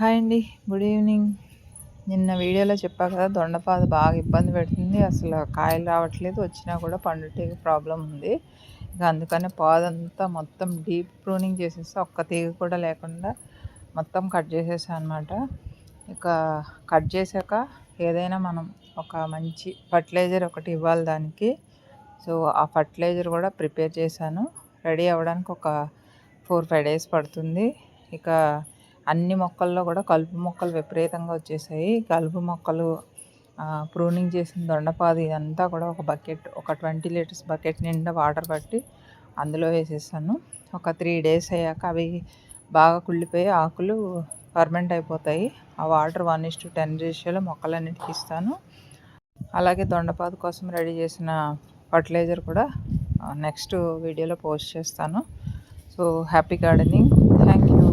Hi అండి good evening. నిన్న వీడియోలో చెప్పా కదా దొండపాద బాగా ఇబ్బంది పెడుతుంది. అసలు కాయలు రావట్లేదు వచ్చినా కూడా పండుటీగ ప్రాబ్లం ఉంది. ఇక అందుకనే పాదంతా మొత్తం డీప్ ప్రూనింగ్ చేసేసి ఒక్క తీగ కూడా లేకుండా మొత్తం కట్ చేసేసాను అనమాట ఇక కట్ చేశాక ఏదైనా మనం ఒక మంచి ఫర్టిలైజర్ ఒకటి ఇవ్వాలి దానికి. సో ఆ ఫర్టిలైజర్ కూడా ప్రిపేర్ చేశాను. రెడీ అవ్వడానికి ఒక ఫోర్ ఫైవ్ డేస్ పడుతుంది. ఇక అన్ని మొక్కల్లో కూడా కలుపు మొక్కలు విపరీతంగా వచ్చేసాయి. కలుపు మొక్కలు ప్రూనింగ్ చేసిన దొండపాది ఇదంతా కూడా ఒక బకెట్ ఒక ట్వంటీ లీటర్స్ బకెట్ నిండా వాటర్ పట్టి అందులో వేసేసాను ఒక త్రీ డేస్ అయ్యాక అవి బాగా కుళ్ళిపోయి ఆకులు పర్మనెంట్ అయిపోతాయి. ఆ water one is to ten రేషియోలో మొక్కలన్నిటికి ఇస్తాను. అలాగే దొండపాదు కోసం రెడీ చేసిన ఫర్టిలైజర్ కూడా నెక్స్ట్ వీడియోలో పోస్ట్ చేస్తాను. So happy gardening. Thank you.